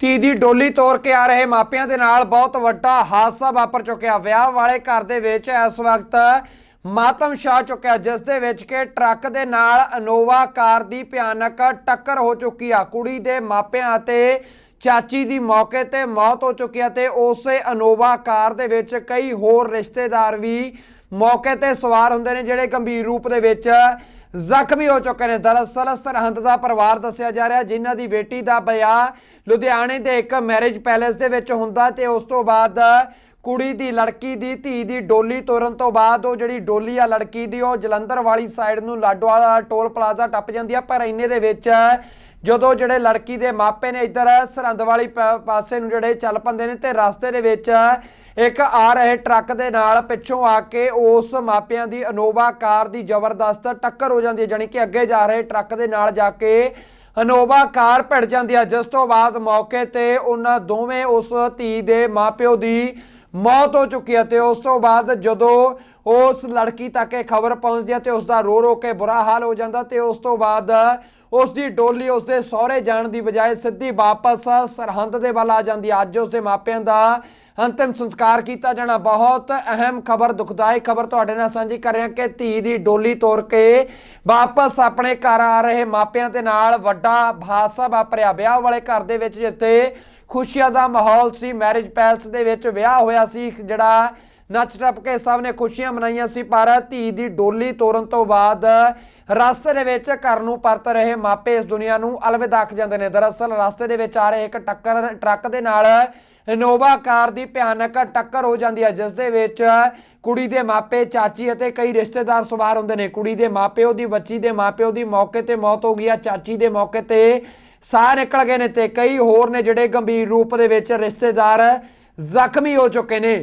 ਧੀ ਦੀ ਡੋਲੀ ਤੋੜ ਕੇ ਆ ਰਹੇ ਮਾਪਿਆਂ ਦੇ ਨਾਲ ਬਹੁਤ ਵੱਡਾ ਹਾਦਸਾ ਵਾਪਰ ਚੁੱਕਿਆ। ਵਿਆਹ ਵਾਲੇ ਘਰ ਦੇ ਵਿੱਚ ਇਸ ਵਕਤ ਮਾਤਮ ਛਾ ਚੁੱਕਿਆ, ਜਿਸ ਦੇ ਵਿੱਚ ਕਿ ਟਰੱਕ ਦੇ ਨਾਲ ਅਨੋਵਾ ਕਾਰ ਦੀ ਭਿਆਨਕ ਟੱਕਰ ਹੋ ਚੁੱਕੀ ਆ। ਕੁੜੀ ਦੇ ਮਾਪਿਆਂ ਅਤੇ ਚਾਚੀ ਦੀ ਮੌਕੇ ਤੇ ਮੌਤ ਹੋ ਚੁੱਕੀ ਆ ਤੇ ਉਸੇ ਅਨੋਵਾ ਕਾਰ ਦੇ ਵਿੱਚ ਕਈ ਹੋਰ ਰਿਸ਼ਤੇਦਾਰ ਵੀ ਮੌਕੇ ਤੇ ਸਵਾਰ ਹੁੰਦੇ ਨੇ, ਜਿਹੜੇ ਗੰਭੀਰ ਰੂਪ ਦੇ ਵਿੱਚ ਜ਼ਖਮੀ ਹੋ ਚੁੱਕੇ ਨੇ। ਦਰਅਸਲ ਸਰਹੰਦ ਦਾ ਪਰਿਵਾਰ ਦੱਸਿਆ ਜਾ ਰਿਹਾ, ਜਿਨ੍ਹਾਂ ਦੀ ਬੇਟੀ ਦਾ ਵਿਆਹ ਲੁਧਿਆਣੇ ਦੇ ਇੱਕ ਮੈਰਿਜ ਪੈਲੇਸ ਦੇ ਵਿੱਚ ਹੁੰਦਾ ਤੇ ਉਸ ਤੋਂ ਬਾਅਦ ਕੁੜੀ ਦੀ ਲੜਕੀ ਦੀ, ਧੀ ਦੀ ਡੋਲੀ ਤੋਰਨ ਤੋਂ ਬਾਅਦ ਉਹ ਜਿਹੜੀ ਡੋਲੀ ਆ ਲੜਕੀ ਦੀ, ਉਹ ਜਲੰਧਰ ਵਾਲੀ ਸਾਈਡ ਨੂੰ ਲਾਡੋਵਾਲਾ ਟੋਲ ਪਲਾਜ਼ਾ ਟੱਪ ਜਾਂਦੀ ਆ। ਪਰ ਇੰਨੇ ਦੇ ਵਿੱਚ ਜਦੋਂ ਜਿਹੜੇ ਲੜਕੀ ਦੇ ਮਾਪੇ ਨੇ ਇੱਧਰ ਸਰਹੰਦ ਵਾਲੀ ਪ- ਪਾਸੇ ਨੂੰ ਜਿਹੜੇ ਚੱਲ ਪੰਦੇ ਨੇ ਤੇ ਰਸਤੇ ਦੇ ਵਿੱਚ ਇੱਕ ਆ ਰਹੇ ਟਰੱਕ ਦੇ ਨਾਲ ਪਿੱਛੋਂ ਆ ਕੇ ਉਸ ਮਾਪਿਆਂ ਦੀ ਅਨੋਵਾ ਕਾਰ ਦੀ ਜ਼ਬਰਦਸਤ ਟੱਕਰ ਹੋ ਜਾਂਦੀ ਹੈ, ਜਾਣੀ ਕਿ ਅੱਗੇ ਜਾ ਰਹੇ ਟਰੱਕ ਦੇ ਨਾਲ ਜਾ ਕੇ ਅਨੋਵਾ ਕਾਰ ਭਿੜ ਜਾਂਦੀ ਹੈ। ਜਿਸ ਤੋਂ ਬਾਅਦ ਮੌਕੇ ਤੇ ਉਹਨਾਂ ਦੋਵੇਂ ਉਸ ਧੀ ਦੇ ਮਾਪਿਓ ਦੀ ਮੌਤ ਹੋ ਚੁੱਕੀ ਹੈ ਤੇ ਉਸ ਤੋਂ ਬਾਅਦ ਜਦੋਂ ਉਸ ਲੜਕੀ ਤੱਕ ਇਹ ਖਬਰ ਪਹੁੰਚਦੀ ਹੈ ਤੇ ਉਸ ਦਾ ਰੋ ਰੋ ਕੇ ਬੁਰਾ ਹਾਲ ਹੋ ਜਾਂਦਾ ਤੇ ਉਸ ਤੋਂ ਬਾਅਦ ਉਸ ਦੀ ਡੋਲੀ ਉਸ ਦੇ ਸਹੁਰੇ ਜਾਣ ਦੀ ਬਜਾਏ ਸਿੱਧੀ ਵਾਪਸ ਸਰਹੰਦ ਦੇ ਵੱਲ ਆ ਜਾਂਦੀ। ਹੈ ਅੱਜ ਉਸ ਦੇ ਮਾਪਿਆਂ ਦਾ ਅੰਤਿਮ ਸੰਸਕਾਰ ਕੀਤਾ ਜਾਣਾ। ਬਹੁਤ ਅਹਿਮ ਖਬਰ, ਦੁਖਦਾਈ ਖਬਰ ਤੁਹਾਡੇ ਨਾਲ ਸਾਂਝੀ ਕਰ ਰਿਹਾ ਕਿ ਧੀ ਦੀ ਡੋਲੀ ਤੋੜ ਕੇ ਵਾਪਸ ਆਪਣੇ ਘਰ ਆ ਰਹੇ ਮਾਪਿਆਂ ਦੇ ਨਾਲ ਵੱਡਾ ਹਾਦਸਾ ਵਾਪਰਿਆ। ਵਿਆਹ ਵਾਲੇ ਘਰ ਦੇ ਵਿੱਚ ਜਿੱਥੇ ਖੁਸ਼ੀਆਂ ਦਾ ਮਾਹੌਲ ਸੀ, ਮੈਰਿਜ ਪੈਲਸ ਦੇ ਵਿੱਚ ਵਿਆਹ ਹੋਇਆ ਸੀ, ਜਿਹੜਾ ਨੱਚ ਟੱਪ ਕੇ ਸਭ ਨੇ ਖੁਸ਼ੀਆਂ ਮਨਾਈਆਂ ਸੀ, ਪਰ ਧੀ ਦੀ ਡੋਲੀ ਤੋਰਨ ਤੋਂ ਬਾਅਦ ਰਸਤੇ ਦੇ ਵਿੱਚ ਘਰ ਨੂੰ ਪਰਤ ਰਹੇ ਮਾਪੇ ਇਸ ਦੁਨੀਆ ਨੂੰ ਅਲਵਿਦਾ ਆਖ ਜਾਂਦੇ ਨੇ। ਦਰਅਸਲ ਰਸਤੇ ਦੇ ਵਿੱਚ ਆ ਰਹੇ ਇੱਕ ਟੱਕਰ ਟਰੱਕ ਦੇ ਨਾਲ ਇਨੋਵਾ ਕਾਰ ਦੀ ਭਿਆਨਕ ਟੱਕਰ ਹੋ ਜਾਂਦੀ ਹੈ, ਜਿਸ ਦੇ ਵਿੱਚ ਕੁੜੀ ਦੇ ਮਾਪੇ, ਚਾਚੀ ਅਤੇ ਕਈ ਰਿਸ਼ਤੇਦਾਰ ਸਵਾਰ ਹੁੰਦੇ ਨੇ। ਕੁੜੀ ਦੇ ਮਾਪਿਓ ਦੀ ਬੱਚੀ ਦੇ ਮਾਪਿਓ ਦੀ ਮੌਕੇ ਤੇ ਮੌਤ ਹੋ ਗਈ ਆ ਚਾਚੀ ਦੇ ਮੌਕੇ ਤੇ ਸਾਹ ਨਿਕਲ ਗਏ ਨੇ ਤੇ ਕਈ ਹੋਰ ਨੇ ਜਿਹੜੇ ਗੰਭੀਰ ਰੂਪ ਦੇ ਵਿੱਚ ਰਿਸ਼ਤੇਦਾਰ ਜ਼ਖਮੀ ਹੋ ਚੁੱਕੇ ਨੇ।